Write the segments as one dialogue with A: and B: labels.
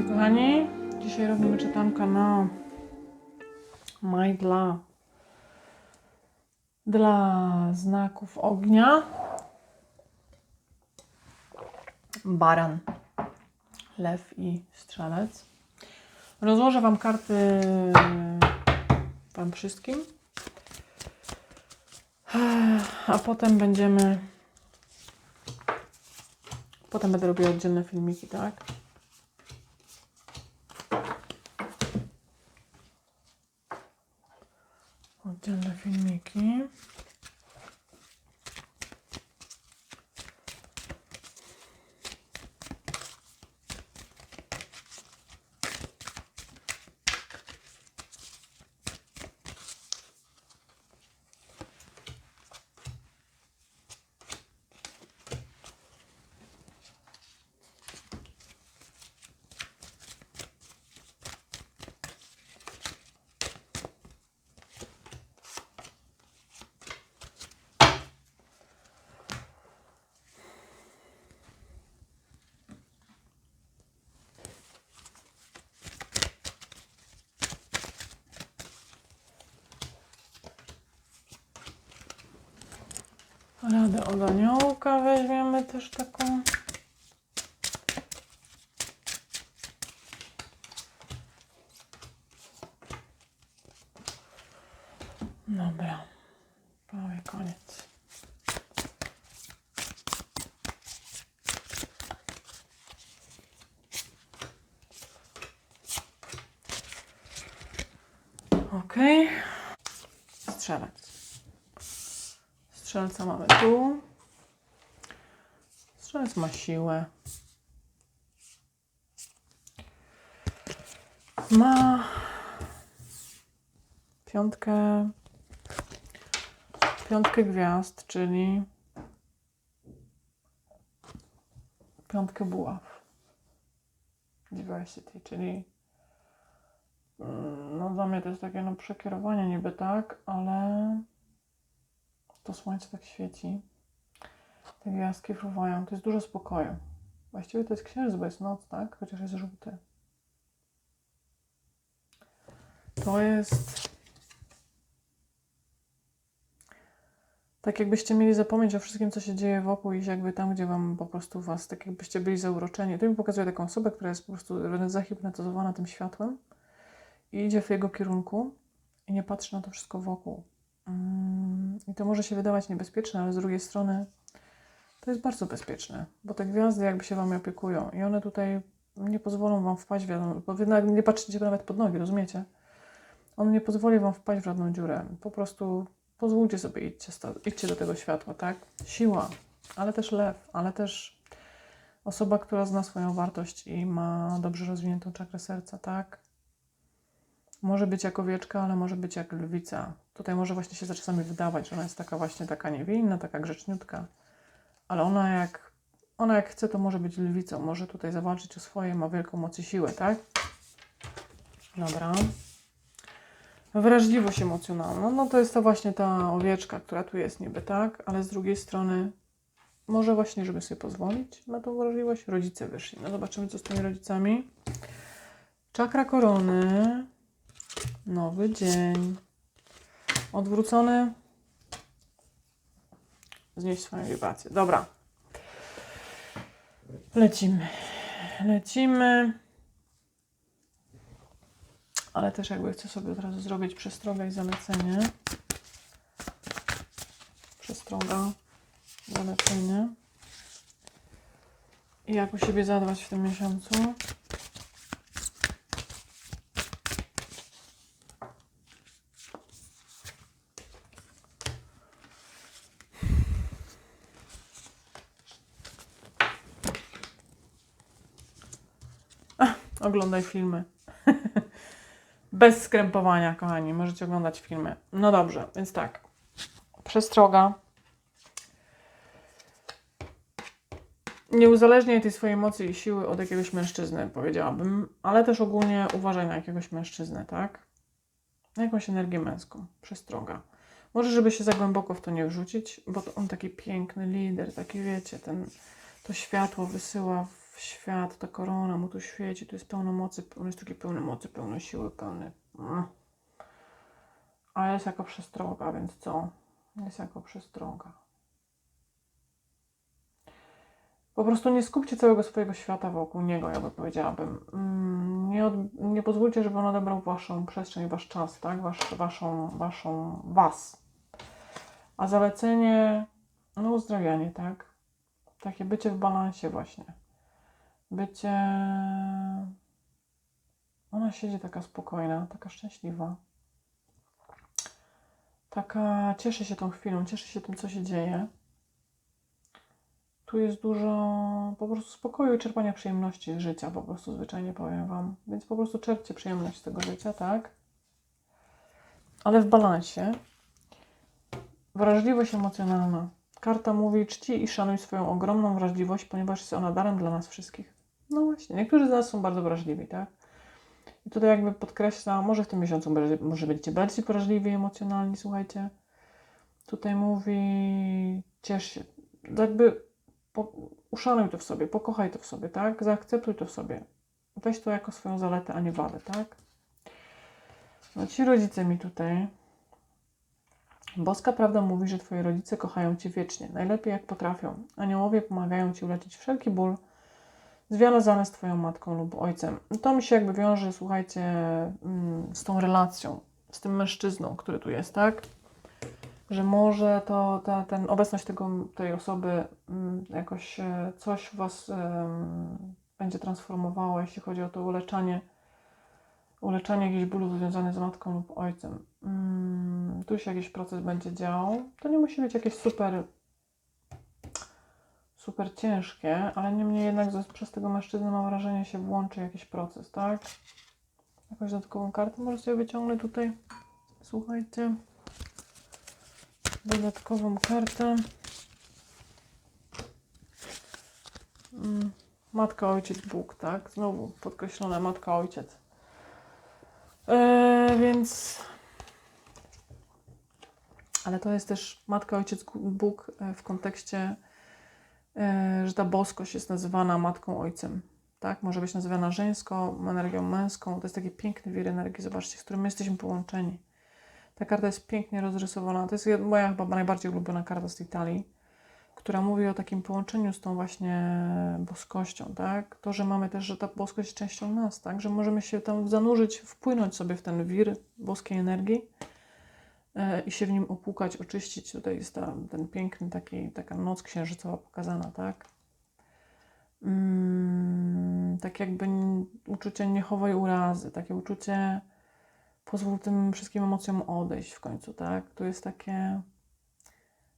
A: Witajcie kochani. Dzisiaj robimy czytankę na Majdla dla znaków ognia. Baran, lew i strzelec. Rozłożę Wam karty Wam wszystkim. A potem będziemy. Potem będę robiła oddzielne filmiki, tak? Oddzielne filmiki. Radę od aniołka weźmiemy też taką. Dobra, prawie koniec. Okej. Strzelec. Strzelca mamy tu. Strzelec ma siłę. Ma piątkę, piątkę gwiazd, czyli piątkę buław. Diversity, czyli mm, no dla mnie to jest takie no przekierowanie niby tak, ale to słońce tak świeci. Te gwiazdki fruwają. To jest dużo spokoju. Właściwie to jest księżyc, bo jest noc, tak? Chociaż jest żółty. To jest... Tak jakbyście mieli zapomnieć o wszystkim, co się dzieje wokół i jakby tam, gdzie wam po prostu was, tak jakbyście byli zauroczeni. To mi pokazuje taką osobę, która jest po prostu zahipnotyzowana tym światłem i idzie w jego kierunku i nie patrzy na to wszystko wokół. Mm, I to może się wydawać niebezpieczne, ale z drugiej strony to jest bardzo bezpieczne, bo te gwiazdy jakby się wami opiekują i one tutaj nie pozwolą wam wpaść w żadną, bo wy nie patrzycie nawet pod nogi, rozumiecie? On nie pozwoli wam wpaść w żadną dziurę. Po prostu pozwólcie sobie, idźcie, idźcie do tego światła, tak? Siła, ale też lew, ale też osoba, która zna swoją wartość i ma dobrze rozwiniętą czakrę serca, tak? Może być jak owieczka, ale może być jak lwica. Tutaj może właśnie się czasami wydawać, że ona jest taka właśnie taka niewinna, taka grzeczniutka. Ale ona jak, ona jak chce, to może być lwicą. Może tutaj zawalczyć o swoje, ma wielką moc i siłę, tak? Dobra. Wrażliwość emocjonalna. No to jest to właśnie ta owieczka, która tu jest niby, tak? Ale z drugiej strony może właśnie, żeby sobie pozwolić na tą wrażliwość, rodzice wyszli. No zobaczymy, co z tymi rodzicami. Czakra korony. Nowy dzień. Odwrócony. Znieść swoją wibrację. Dobra. Lecimy. Lecimy. Ale też jakby chcę sobie od razu zrobić przestrogę i zalecenie. Przestroga, zalecenie. I jak u siebie zadbać w tym miesiącu. Oglądaj filmy. Bez skrępowania, kochani. Możecie oglądać filmy. No dobrze, więc tak. Przestroga. Nie uzależniaj tej swojej mocy i siły od jakiegoś mężczyzny, powiedziałabym, ale też ogólnie uważaj na jakiegoś mężczyznę, tak? Na jakąś energię męską. Przestroga. Może, żeby się za głęboko w to nie wrzucić, bo to on taki piękny lider, taki wiecie, ten, to światło wysyła w świat, ta korona mu tu świeci, tu jest pełno mocy, on jest taki pełny mocy, pełno siły, pełny. Mm. A jest jako przestroga, więc co? Jest jako przestroga. Po prostu nie skupcie całego swojego świata wokół niego, ja bym powiedziałabym. Mm, Nie, od, nie pozwólcie, żeby on odebrał waszą przestrzeń, wasz czas, tak? Wasz, waszą, waszą, was. A zalecenie, no uzdrawianie, tak? Takie bycie w balansie właśnie. Bycie... Ona siedzi taka spokojna, taka szczęśliwa. Taka cieszy się tą chwilą, cieszy się tym, co się dzieje. Tu jest dużo po prostu spokoju i czerpania przyjemności z życia, po prostu zwyczajnie powiem Wam. Więc po prostu czerpcie przyjemność z tego życia, tak? Ale w balansie. Wrażliwość emocjonalna. Karta mówi czci i szanuj swoją ogromną wrażliwość, ponieważ jest ona darem dla nas wszystkich. No właśnie, niektórzy z nas są bardzo wrażliwi, tak? I tutaj jakby podkreśla, może w tym miesiącu może będziecie bardziej wrażliwi emocjonalni, słuchajcie. Tutaj mówi, ciesz się. Jakby po, uszanuj to w sobie, pokochaj to w sobie, tak? Zaakceptuj to w sobie. Weź to jako swoją zaletę, a nie wadę, tak? No ci rodzice mi tutaj. Boska prawda mówi, że twoi rodzice kochają cię wiecznie, najlepiej jak potrafią. Aniołowie pomagają ci uleczyć wszelki ból związany z twoją matką lub ojcem. To mi się jakby wiąże, słuchajcie, mm, z tą relacją, z tym mężczyzną, który tu jest, tak? że może to ta ten, obecność tego, tej osoby mm, jakoś e, coś w Was będzie transformowało, jeśli chodzi o to uleczanie, uleczanie jakichś bólów związanych z matką lub ojcem. Mm, tu się jakiś proces będzie działał. To nie musi być jakieś super super ciężkie, ale niemniej jednak ze- przez tego mężczyznę mam wrażenie się włączy jakiś proces, tak? Jakąś dodatkową kartę może sobie wyciągnę tutaj. Słuchajcie dodatkową kartę. Mm, Matka, ojciec, Bóg, tak? Znowu podkreślone matka, ojciec. E, więc. Ale to jest też matka, ojciec, Bóg e, w kontekście, że ta boskość jest nazywana matką, ojcem. Tak? Może być nazywana żeńską, energią męską. To jest taki piękny wir energii, zobaczcie, z którym my jesteśmy połączeni. Ta karta jest pięknie rozrysowana. To jest moja chyba najbardziej ulubiona karta z tej talii, która mówi o takim połączeniu z tą właśnie boskością, tak? To, że mamy też, że ta boskość jest częścią nas, tak? Że możemy się tam zanurzyć, wpłynąć sobie w ten wir boskiej energii e, i się w nim opłukać, oczyścić. Tutaj jest ta, ten piękny taki, taka noc księżycowa pokazana, tak? Mm, tak jakby uczucie nie chowaj urazy, takie uczucie pozwól tym wszystkim emocjom odejść w końcu, tak? Tu jest takie.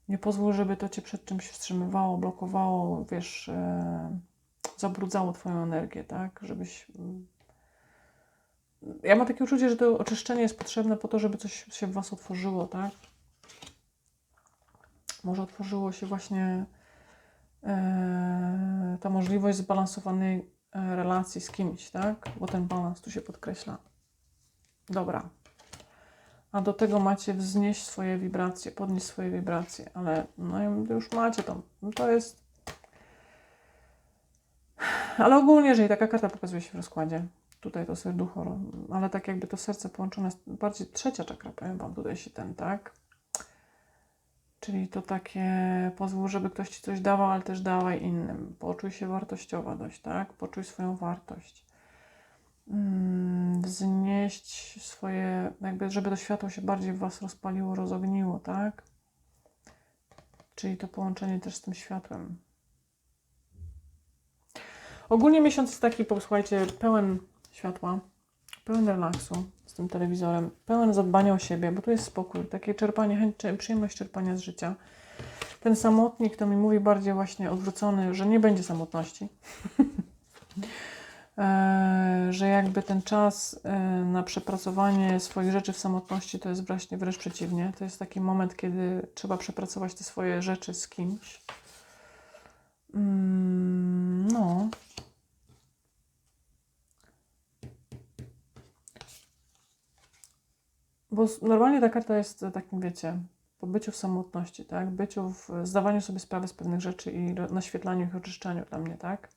A: Nie pozwól, żeby to cię przed czymś wstrzymywało, blokowało, wiesz, e, zabrudzało twoją energię, tak? Żebyś. Ja mam takie uczucie, że to oczyszczenie jest potrzebne po to, żeby coś się w was otworzyło, tak? Może otworzyło się właśnie e, ta możliwość zbalansowanej e, relacji z kimś, tak? Bo ten balans tu się podkreśla. Dobra. A do tego macie wznieść swoje wibracje, podnieść swoje wibracje, ale no już macie to. No to jest. Ale ogólnie, jeżeli taka karta pokazuje się w rozkładzie, tutaj to serducho, ale tak jakby to serce połączone bardziej trzecia czakra, powiem Wam, tutaj się ten, tak? Czyli to takie, pozwól, żeby ktoś Ci coś dawał, ale też dawaj innym. Poczuj się wartościowa dość, tak? Poczuj swoją wartość mm, wznieść swoje, jakby, żeby to światło się bardziej w Was rozpaliło, rozogniło, tak? Czyli to połączenie też z tym światłem. Ogólnie miesiąc jest taki, posłuchajcie, pełen światła, pełen relaksu z tym telewizorem, pełen zadbania o siebie, bo tu jest spokój, takie czerpanie, chęć, przyjemność czerpania z życia. Ten samotnik to mi mówi bardziej właśnie odwrócony, że nie będzie samotności. E, że jakby ten czas e, na przepracowanie swoich rzeczy w samotności to jest właśnie wręcz przeciwnie. To jest taki moment, kiedy trzeba przepracować te swoje rzeczy z kimś. Mm, No. Bo normalnie ta karta jest takim, wiecie, po byciu w samotności, tak? Byciu w zdawaniu sobie sprawy z pewnych rzeczy i naświetlaniu ich, oczyszczaniu dla mnie, tak?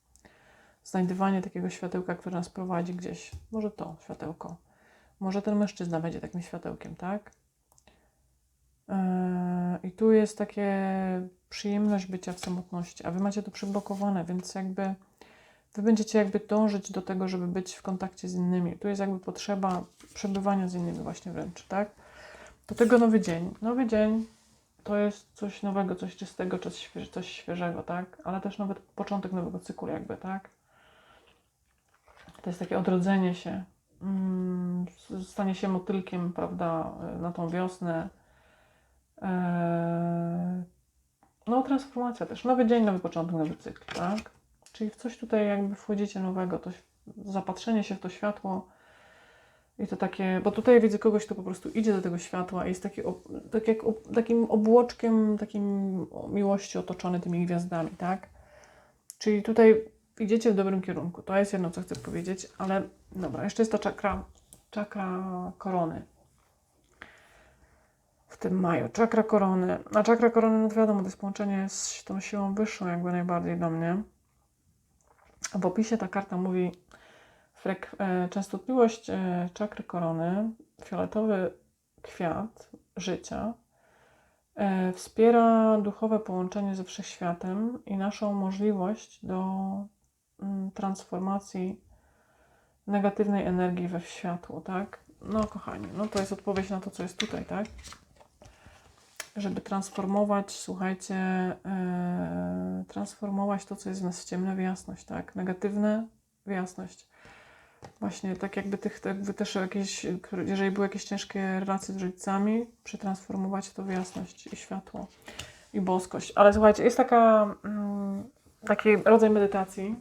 A: znajdywanie takiego światełka, które nas prowadzi gdzieś. Może to światełko. Może ten mężczyzna będzie takim światełkiem, tak? Yy, I tu jest takie przyjemność bycia w samotności, a wy macie to przyblokowane, więc jakby wy będziecie jakby dążyć do tego, żeby być w kontakcie z innymi. Tu jest jakby potrzeba przebywania z innymi właśnie wręcz, tak? Do tego nowy dzień. Nowy dzień to jest coś nowego, coś czystego, coś, świeże, coś świeżego, tak? Ale też nawet początek nowego cyklu jakby, tak? To jest takie odrodzenie się, mm, stanie się motylkiem, prawda, na tą wiosnę. Eee, no, transformacja też. Nowy dzień, nowy początek, nowy cykl, tak? Czyli w coś tutaj jakby wchodzicie nowego, to zapatrzenie się w to światło i to takie, bo tutaj widzę kogoś, kto po prostu idzie do tego światła i jest taki, tak jak takim obłoczkiem, takim miłości otoczony tymi gwiazdami, tak? Czyli tutaj idziecie w dobrym kierunku. To jest jedno, co chcę powiedzieć, ale dobra, jeszcze jest ta czakra, czakra korony w tym maju. Czakra korony. A czakra korony, no to wiadomo, to jest połączenie z tą siłą wyższą jakby najbardziej dla mnie. W opisie ta karta mówi frek- e, częstotliwość e, czakry korony, fioletowy kwiat życia, e, wspiera duchowe połączenie ze wszechświatem i naszą możliwość do mm, transformacji negatywnej energii we światło, tak? No kochani, no to jest odpowiedź na to, co jest tutaj, tak? Żeby transformować, słuchajcie, e, transformować to, co jest w nas ciemne w jasność, tak? Negatywne w jasność. Właśnie tak jakby tych, tak jakby też jakieś, jeżeli były jakieś ciężkie relacje z rodzicami, przetransformować to w jasność i światło i boskość. Ale słuchajcie, jest taka, mm, taki rodzaj medytacji.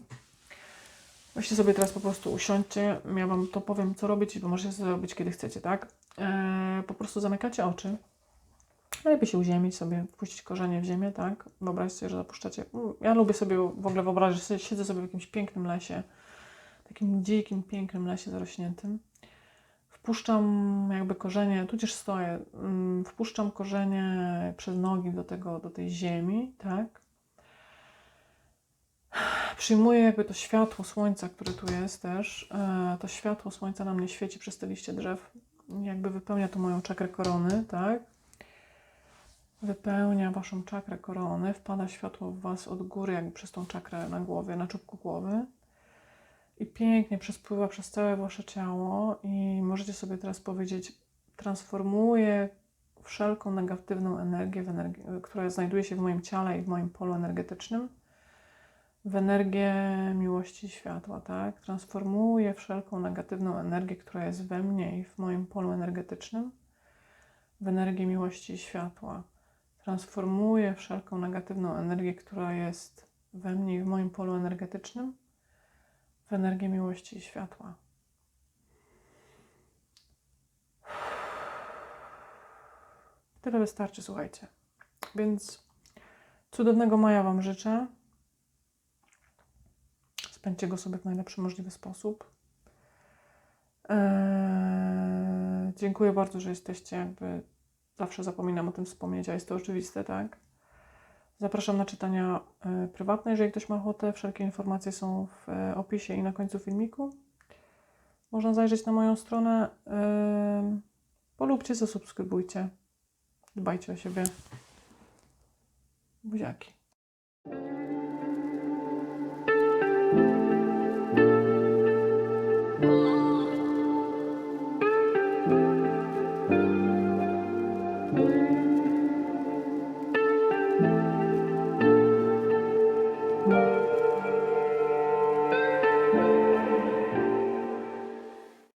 A: Weźcie sobie teraz po prostu usiądźcie, ja Wam to powiem, co robić, bo możecie sobie robić, kiedy chcecie, tak? E, po prostu zamykacie oczy. Najlepiej się uziemić sobie, wpuścić korzenie w ziemię, tak? Wyobraźcie sobie, że zapuszczacie. mm, Ja lubię sobie w ogóle wyobrazić, że siedzę sobie w jakimś pięknym lesie, takim dzikim, pięknym lesie zarośniętym. Wpuszczam jakby korzenie, tudzież stoję, mm, wpuszczam korzenie przez nogi do, tego, do tej ziemi, tak? Przyjmuję jakby to światło słońca, które tu jest też. E, To światło słońca na mnie świeci przez te liście drzew. Jakby wypełnia to moją czakrę korony, tak? Wypełnia waszą czakrę korony. Wpada światło w was od góry, jakby przez tą czakrę na głowie, na czubku głowy. I pięknie przespływa przez całe wasze ciało. I możecie sobie teraz powiedzieć, transformuję wszelką negatywną energię, energię, która znajduje się w moim ciele i w moim polu energetycznym w energię miłości światła, tak? Transformuję wszelką negatywną energię, która jest we mnie i w moim polu energetycznym, w energię miłości światła. Transformuję wszelką negatywną energię, która jest we mnie i w moim polu energetycznym, w energię miłości i światła. Tyle wystarczy, słuchajcie. Więc cudownego maja Wam życzę. Spędźcie go sobie w najlepszy możliwy sposób. Eee, dziękuję bardzo, że jesteście. Jakby zawsze zapominam o tym wspomnieć, a jest to oczywiste, tak? Zapraszam na czytania e, prywatne, jeżeli ktoś ma ochotę. Wszelkie informacje są w e, opisie i na końcu filmiku. Można zajrzeć na moją stronę. Polubcie, zasubskrybujcie. Dbajcie o siebie. Buziaki.